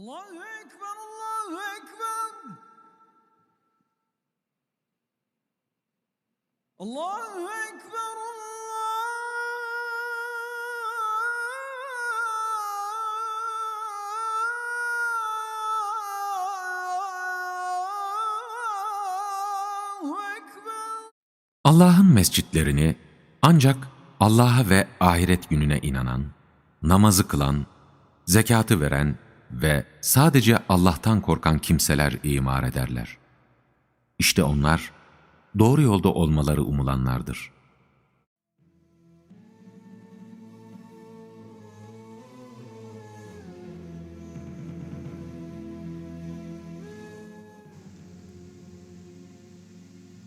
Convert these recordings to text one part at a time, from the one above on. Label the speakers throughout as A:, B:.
A: Allahu Ekber, Allahu Ekber. Allahu Ekber.
B: Allah'ın mescitlerini ancak Allah'a ve ahiret gününe inanan, namazı kılan, zekatı veren ve sadece Allah'tan korkan kimseler imar ederler. İşte onlar doğru yolda olmaları umulanlardır.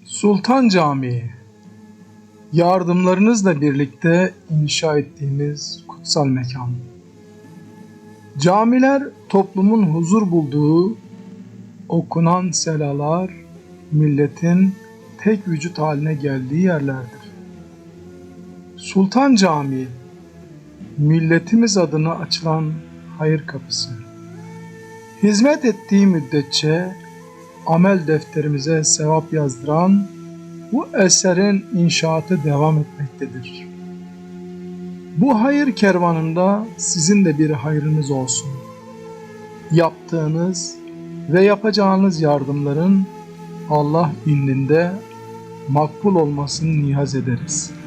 C: Sultan Camii Yardımlarınızla birlikte inşa ettiğimiz kutsal mekan. Camiler toplumun huzur bulduğu, okunan selalar milletin tek vücut haline geldiği yerlerdir. Sultan Camii milletimiz adına açılan hayır kapısı. Hizmet ettiği müddetçe amel defterimize sevap yazdıran bu eserin inşaatı devam etmektedir. Bu hayır kervanında sizin de bir hayrınız olsun. Yaptığınız ve yapacağınız yardımların Allah indinde makbul olmasını niyaz ederiz.''